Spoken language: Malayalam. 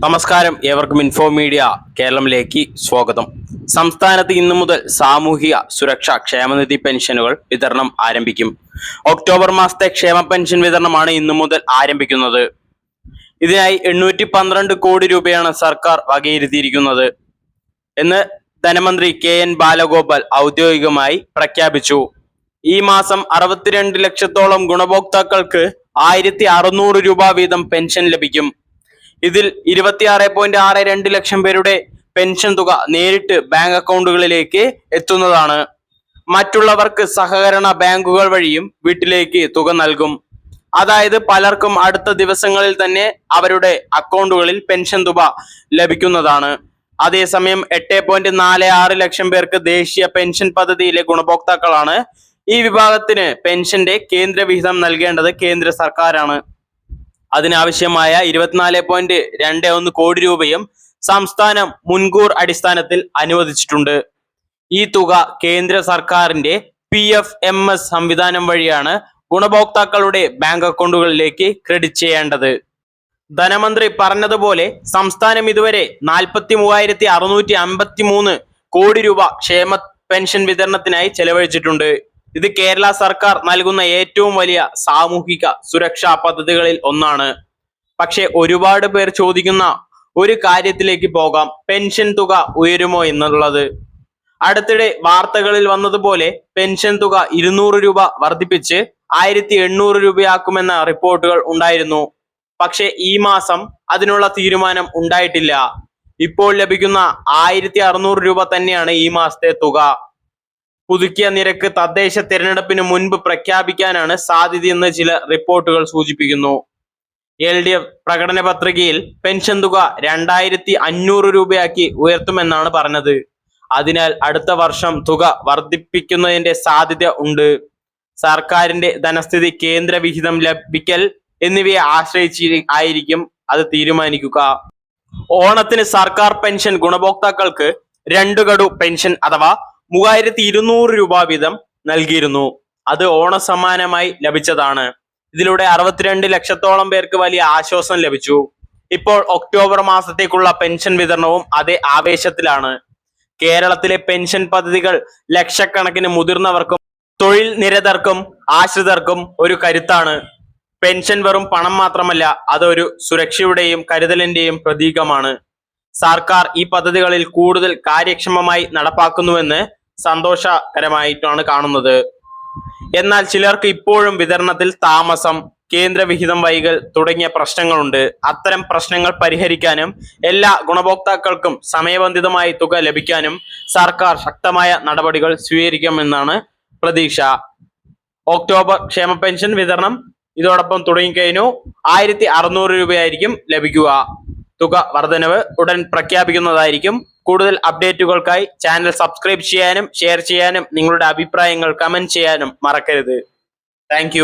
നമസ്കാരം. ഏവർക്കും ഇൻഫോ മീഡിയ കേരളത്തിലേക്ക് സ്വാഗതം. സംസ്ഥാനത്ത് ഇന്നു മുതൽ സാമൂഹിക സുരക്ഷാ ക്ഷേമനിധി പെൻഷനുകൾ വിതരണം ആരംഭിക്കും. ഒക്ടോബർ മാസത്തെ ക്ഷേമ പെൻഷൻ വിതരണമാണ് ഇന്നു മുതൽ ആരംഭിക്കുന്നത്. ഇതിനായി എണ്ണൂറ്റി പന്ത്രണ്ട് കോടി രൂപയാണ് സർക്കാർ വകയിരുത്തിയിരിക്കുന്നത്. എന്ന് ധനമന്ത്രി കെ എൻ ബാലഗോപാൽ ഔദ്യോഗികമായി പ്രഖ്യാപിച്ചു. ഈ മാസം അറുപത്തിരണ്ട് ലക്ഷത്തോളം ഗുണഭോക്താക്കൾക്ക് ആയിരത്തി അറുന്നൂറ് രൂപ വീതം പെൻഷൻ ലഭിക്കും. ഇതിൽ ഇരുപത്തിയാറ് പോയിന്റ് ആറ് രണ്ട് ലക്ഷം പേരുടെ പെൻഷൻ തുക നേരിട്ട് ബാങ്ക് അക്കൗണ്ടുകളിലേക്ക് എത്തുന്നതാണ്. മറ്റുള്ളവർക്ക് സഹകരണ ബാങ്കുകൾ വഴിയും വീട്ടിലേക്ക് തുക നൽകും. അതായത് പലർക്കും അടുത്ത ദിവസങ്ങളിൽ തന്നെ അവരുടെ അക്കൗണ്ടുകളിൽ പെൻഷൻ തുക ലഭിക്കുന്നതാണ്. അതേസമയം എട്ട് പോയിന്റ് നാല് ആറ് ലക്ഷം പേർക്ക് ദേശീയ പെൻഷൻ പദ്ധതിയിലെ ഗുണഭോക്താക്കളാണ്. ഈ വിഭാഗത്തിന് പെൻഷന്റെ കേന്ദ്ര വിഹിതം നൽകേണ്ടത് കേന്ദ്ര സർക്കാരാണ്. അതിനാവശ്യമായ ഇരുപത്തിനാല് പോയിന്റ് രണ്ട് ഒന്ന് കോടി രൂപയും സംസ്ഥാനം മുൻകൂർ അടിസ്ഥാനത്തിൽ അനുവദിച്ചിട്ടുണ്ട്. ഈ തുക കേന്ദ്ര സർക്കാരിന്റെ പി എഫ് എം എസ് സംവിധാനം വഴിയാണ് ഗുണഭോക്താക്കളുടെ ബാങ്ക് അക്കൗണ്ടുകളിലേക്ക് ക്രെഡിറ്റ് ചെയ്യേണ്ടത്. ധനമന്ത്രി പറഞ്ഞതുപോലെ സംസ്ഥാനം ഇതുവരെ നാൽപ്പത്തി മൂവായിരത്തി അറുന്നൂറ്റി അമ്പത്തി മൂന്ന് കോടി രൂപ ക്ഷേമ പെൻഷൻ വിതരണത്തിനായി ചെലവഴിച്ചിട്ടുണ്ട്. ഇത് കേരള സർക്കാർ നൽകുന്ന ഏറ്റവും വലിയ സാമൂഹിക സുരക്ഷാ പദ്ധതികളിൽ ഒന്നാണ്. പക്ഷെ ഒരുപാട് പേർ ചോദിക്കുന്ന ഒരു കാര്യത്തിലേക്ക് പോകാം. പെൻഷൻ തുക ഉയരുമോ എന്നുള്ളത്. അടുത്തിടെ വാർത്തകളിൽ വന്നതുപോലെ പെൻഷൻ തുക ഇരുന്നൂറ് രൂപ വർദ്ധിപ്പിച്ച് ആയിരത്തി എണ്ണൂറ് രൂപയാക്കുമെന്ന റിപ്പോർട്ടുകൾ ഉണ്ടായിരുന്നു. പക്ഷെ ഈ മാസം അതിനുള്ള തീരുമാനം ഉണ്ടായിട്ടില്ല. ഇപ്പോൾ ലഭിക്കുന്ന ആയിരത്തി അറുന്നൂറ് രൂപ തന്നെയാണ് ഈ മാസത്തെ തുക. പുതുക്കിയ നിരക്ക് തദ്ദേശ തിരഞ്ഞെടുപ്പിന് മുൻപ് പ്രഖ്യാപിക്കാനാണ് സാധ്യതയെന്ന് ചില റിപ്പോർട്ടുകൾ സൂചിപ്പിക്കുന്നു. എൽ ഡി എഫ് പ്രകടന പത്രികയിൽ പെൻഷൻ തുക രണ്ടായിരത്തി അഞ്ഞൂറ് രൂപയാക്കി ഉയർത്തുമെന്നാണ് പറഞ്ഞത്. അതിനാൽ അടുത്ത വർഷം തുക വർദ്ധിപ്പിക്കുന്നതിന്റെ സാധ്യത ഉണ്ട്. സർക്കാരിന്റെ ധനസ്ഥിതി കേന്ദ്ര വിഹിതം ലഭിക്കൽ എന്നിവയെ ആശ്രയിച്ച് ആയിരിക്കും അത് തീരുമാനിക്കുക. ഓണത്തിന് സർക്കാർ പെൻഷൻ ഗുണഭോക്താക്കൾക്ക് രണ്ടു ഗഡു പെൻഷൻ അഥവാ മൂവായിരത്തി ഇരുന്നൂറ് രൂപ വീതം നൽകിയിരുന്നു. അത് ഓണസമ്മാനമായി ലഭിച്ചതാണ്. ഇതിലൂടെ അറുപത്തിരണ്ട് ലക്ഷത്തോളം പേർക്ക് വലിയ ആശ്വാസം ലഭിച്ചു. ഇപ്പോൾ ഒക്ടോബർ മാസത്തേക്കുള്ള പെൻഷൻ വിതരണവും അതേ ആവേശത്തിലാണ്. കേരളത്തിലെ പെൻഷൻ പദ്ധതികൾ ലക്ഷക്കണക്കിന് മുതിർന്നവർക്കും തൊഴിൽ നിരതർക്കും ആശ്രിതർക്കും ഒരു കരുത്താണ്. പെൻഷൻ വെറും പണം മാത്രമല്ല അതൊരു സുരക്ഷയുടെയും കരുതലിന്റെയും പ്രതീകമാണ്. സർക്കാർ ഈ പദ്ധതികളിൽ കൂടുതൽ കാര്യക്ഷമമായി നടപ്പാക്കുന്നുവെന്ന് സന്തോഷകരമായിട്ടാണ് കാണുന്നത്. എന്നാൽ ചിലർക്ക് ഇപ്പോഴും വിതരണത്തിൽ താമസം കേന്ദ്രവിഹിതം വൈകൽ തുടങ്ങിയ പ്രശ്നങ്ങളുണ്ട്. അത്തരം പ്രശ്നങ്ങൾ പരിഹരിക്കാനും എല്ലാ ഗുണഭോക്താക്കൾക്കും സമയബന്ധിതമായി തുക ലഭിക്കാനും സർക്കാർ ശക്തമായ നടപടികൾ സ്വീകരിക്കുമെന്നാണ് പ്രതീക്ഷ. ഒക്ടോബർ ക്ഷേമ പെൻഷൻ വിതരണം ഇതോടൊപ്പം തുടങ്ങിക്കഴിഞ്ഞു. ആയിരത്തി അറുന്നൂറ് രൂപയായിരിക്കും ലഭിക്കുക. തുക വർധനവ് ഉടൻ പ്രഖ്യാപിക്കുന്നതായിരിക്കും. കൂടുതൽ അപ്ഡേറ്റുകൾക്കായി ചാനൽ സബ്സ്ക്രൈബ് ചെയ്യാനും ഷെയർ ചെയ്യാനും നിങ്ങളുടെ അഭിപ്രായങ്ങൾ കമന്റ് ചെയ്യാനും മറക്കരുത്. താങ്ക്